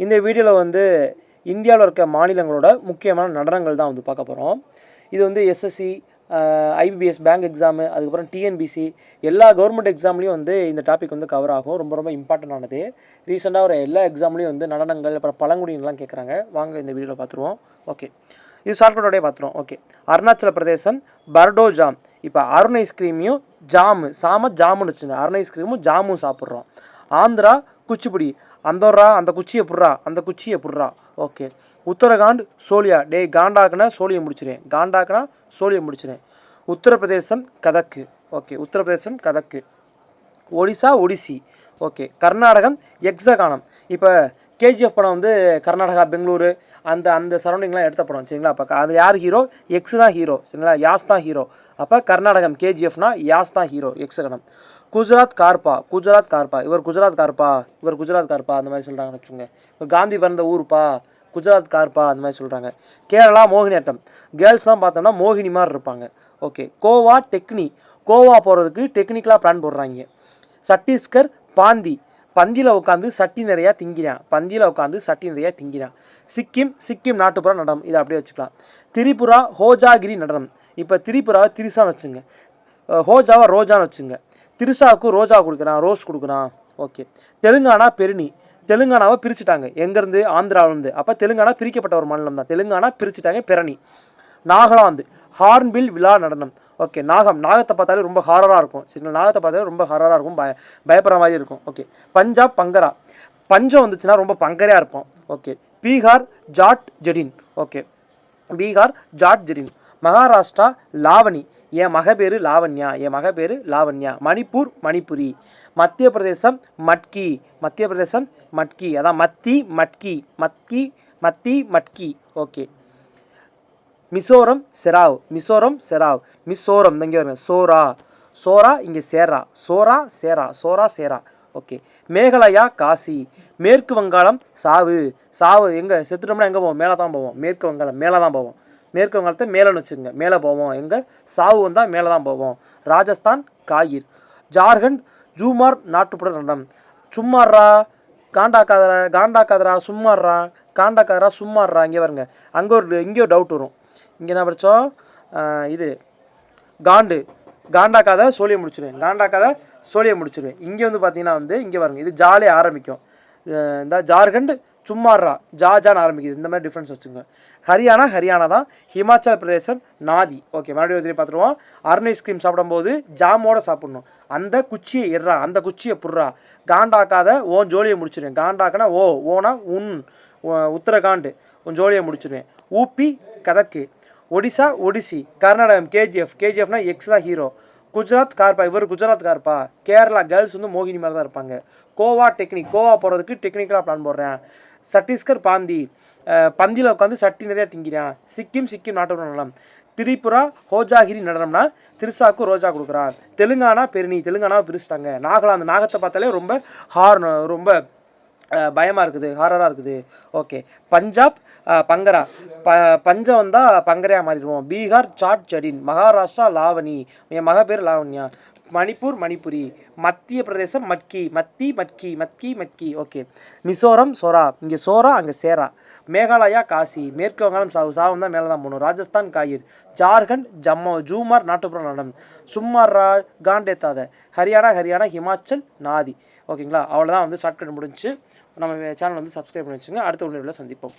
இந்த வீடியோவில் வந்து இந்தியாவில் இருக்க மாநிலங்களோட முக்கியமான நடனங்கள் தான் வந்து பார்க்க போகிறோம் இது வந்து எஸ்எஸ்சி ஐபிபிஎஸ் பேங்க் எக்ஸாமு அதுக்கப்புறம் டிஎன்பிசி எல்லா கவர்மெண்ட் எக்ஸாம்லேயும் வந்து இந்த டாபிக் வந்து கவர் ஆகும். ரொம்ப ரொம்ப இம்பார்ட்டண்டானது ரீசெண்டாக ஒரு எல்லா எக்ஸாம்லேயும் வந்து நடனங்கள் அப்புறம் பழங்குடியினலாம் கேட்குறாங்க வாங்க இந்த வீடியோவில் பார்த்துருவோம் ஓகே இது ஷார்ட்கட்டோடய பார்த்துருவோம் ஓகே அருணாச்சல பிரதேசம் பர்டோ ஜாம். இப்போ அருண் ஐஸ்கிரீமையும் ஜாமு சாம ஜாமுன்னு வச்சுங்க. அருண் ஐஸ்கிரீமும் ஜாமும் சாப்பிட்றோம். ஆந்திரா குச்சிப்புடி. அந்தோர்ரா அந்த குச்சியை புட்றா அந்த குச்சியை புட்றா ஓகே. உத்தரகாண்ட் சோலியா டேய் காண்டாக்குனா சோழியை முடிச்சிடேன் காண்டாக்குனா சோழியை முடிச்சிடேன் உத்தரப்பிரதேசம் கதக்கு. ஓகே. உத்தரப்பிரதேசம் கதக்கு. ஒடிசா ஒடிசி. ஓகே. கர்நாடகம் எக்ஸகானம். இப்போ கேஜிஎஃப் படம் வந்து கர்நாடகா பெங்களூரு அந்த அந்த சரௌண்டிங்லாம் எடுத்த படம் சரிங்களா? அப்போ அது யார் ஹீரோ? எக்ஸ் தான் ஹீரோ சரிங்களா? யாஸ் தான் ஹீரோ. அப்போ கர்நாடகம் கேஜிஎஃப்னா யாஸ் தான் ஹீரோ எக்ஸகனம். குஜராத் கார்பா குஜராத் கார்பா இவர் குஜராத் கார்பா இவர் குஜராத் கார்பா அந்த மாதிரி சொல்கிறாங்கன்னு வச்சுக்கோங்க. இவர் காந்தி பிறந்த ஊருப்பா குஜராத் கார்பா அந்த மாதிரி சொல்கிறாங்க கேரளா மோகினியாட்டம் கேர்ள்ஸ்லாம் பார்த்தோம்னா மோகினி மாதிரி இருப்பாங்க. ஓகே கோவா டெக்னி. கோவா போகிறதுக்கு டெக்னிக்கலாக பிளான் போடுறாங்க. சத்தீஸ்கர் பாந்தி. பந்தியில் உட்காந்து சட்டி நிறையா திங்கிறான். பந்தியில் உட்காந்து சட்டி நிறையா திங்கிறான். சிக்கிம் சிக்கிம் நாட்டுப்புற நடனம். இதை அப்படியே வச்சுக்கலாம். திரிபுரா ஹோஜாகிரி நடனம். இப்போ திரிபுராவை திரிசான்னு வச்சுங்க ஹோஜாவை ரோஜான்னு வச்சுங்க திரிசாவுக்கு ரோஜா கொடுக்குறான் ரோஸ் கொடுக்குறான். ஓகே. தெலுங்கானா பெருனி தெலுங்கானாவை பிரிச்சுட்டாங்க. எங்கேருந்து? ஆந்திராவிலேருந்து. அப்போ தெலுங்கானா பிரிக்கப்பட்ட ஒரு மாநிலம் தான். தெலுங்கானா பிரிச்சுட்டாங்க பெரணி. நாகாலாந்து. ஹார்ன்பில் விழா நடனம். ஓகே. நாகம். நாகத்தை பார்த்தாலே ரொம்ப ஹாரராக இருக்கும். சரிங்களா? நாகத்தை பார்த்தாலே ரொம்ப ஹாரராக இருக்கும். பய பயப்படுற மாதிரி இருக்கும். ஓகே. பஞ்சாப் பங்கரா. பஞ்சம் வந்துச்சுன்னா ரொம்ப பங்கரையாக இருப்போம். ஓகே. பீகார் ஜாட் ஜெடின். ஓகே. பீகார் ஜாட் ஜெடின். மகாராஷ்டிரா லாவணி. என் மக பேர் லாவண்யா என் மக பேர் லாவண்யா. மணிப்பூர் மணிப்புரி. மத்திய பிரதேசம் மட்கி. மத்திய பிரதேசம் மட்கி. அதான் மத்தி மட்கி. மட்கி மத்தி மட்கி. ஓகே. மிசோரம் செராவ். மிசோரம் செராவ். மிசோரம் இங்கே வருங்க சோரா. சோரா இங்கே சேரா சோரா சேரா சோரா சேரா ஓகே. மேகாலயா காசி. மேற்கு வங்காளம் சாவு. சாவு எங்கே? செத்துட்டோம்னா எங்கே போவோம்? மேலே தான் போவோம். மேற்கு வங்காளம் மேலே தான் போவோம். மேற்கு வங்காளத்தை மேலேன்னு வச்சுக்கோங்க மேலே போவோம். எங்கே? சாவு வந்தால் மேலே தான் போவோம். ராஜஸ்தான் காயிர் ஜார்க்கண்ட் ஜூமார் நாட்டுப்புற நடனம். சும்மாறா காண்டாக்காதரா காண்டாக்காதரா சும்மாறா கதரா சும்மாறா இங்கே வருங்க அங்கே ஒரு இங்கே ஒரு டவுட் வரும். இங்கே என்ன படித்தோம் இது காண்டு. காண்டா கதை சோழியை முடிச்சிடுவேன் காண்டாக்காத சோழியை முடிச்சிருவேன். இங்கே வந்து பார்த்தீங்கன்னா வந்து இங்கே வருங்க இது ஜாலியாக ஆரம்பிக்கும். இந்த ஜார்க்கண்ட் சும்மாரா ஜாஜான்னு ஆரம்பிக்குது. இந்த மாதிரி டிஃப்ரென்ஸ் வச்சுங்க ஹரியானா ஹரியானா தான் ஹிமாச்சல் பிரதேசம் நாதி. ஓகே மறுபடியும் ஒரு பார்த்துருவோம். அருண் ஐஸ்கிரீம் சாப்பிடும்போது ஜாமோட சாப்பிட்ணும். அந்த குச்சியை எட்றா அந்த குச்சியை புட்றா. காண்டாக்காத ஓன் ஜோலியை முடிச்சிடுவேன் காண்டாக்கனா ஓ ஓனா உன் உத்தரகாண்டு. உன் ஜோலியை முடிச்சிடுவேன் ஊப்பி கதக்கு. ஒடிசா ஒடிசி. கர்நாடகம் கேஜிஎஃப் கேஜிஎஃப்னா எக்ஸ் தான் ஹீரோ குஜராத் கார்பா இவர் குஜராத் கார்பா கேரளா கேர்ள்ஸ் வந்து மோகினி மாதிரி தான் இருப்பாங்க. கோவா டெக்னிக் கோவா போகிறதுக்கு டெக்னிக்கலாக பிளான் போடுறேன். சத்தீஸ்கர் பாந்தி பந்தியில் உட்காந்து சட்டி நிறையா திங்கிறான் சிக்கிம் சிக்கிம் நாட்டு நலம். திரிபுரா ஹோஜாகிரி நடனம்னா திருசாக்கு ரோஜா கொடுக்குறான் தெலுங்கானா பெருனி தெலுங்கானாவை பிரிச்சிட்டாங்க. நாகாலாந்து நாகத்தை பார்த்தாலே ரொம்ப ஹார்ன் ரொம்ப பயமாக இருக்குது ஹாரராக இருக்குது. ஓகே. பஞ்சாப் பங்கரா. ப பஞ்சம் வந்தால் பங்கரையாக மாறிடுவோம். பீகார் சாட் ஜடின். மகாராஷ்டிரா லாவணி. என் மக பேர் லாவண்யா. மணிப்பூர் மணிப்புரி. மத்திய பிரதேசம் மட்கி. மத்தி மட்கி. மட்கி மட்கி. ஓகே. மிசோரம் சோரா. இங்கே சோரா அங்கே சேரா. மேகாலயா காசி. மேற்கு வங்காளம் சாவு சாவம் தான் மேலே தான் போகணும். ராஜஸ்தான் காயிர். ஜார்க்கண்ட் ஜம்மு ஜூமார் நாட்டுப்புற நடனம் சும்மாரா காண்டேத்தாத. ஹரியானா ஹரியானா ஹிமாச்சல் நாதி. ஓகேங்களா? அவ்வளோதான் வந்து ஷார்ட்கட் முடிஞ்சு. நம்ம சேனல் வந்து சப்ஸ்கிரைப் பண்ணி வச்சுங்க. அடுத்த உணர்வில் சந்திப்போம்.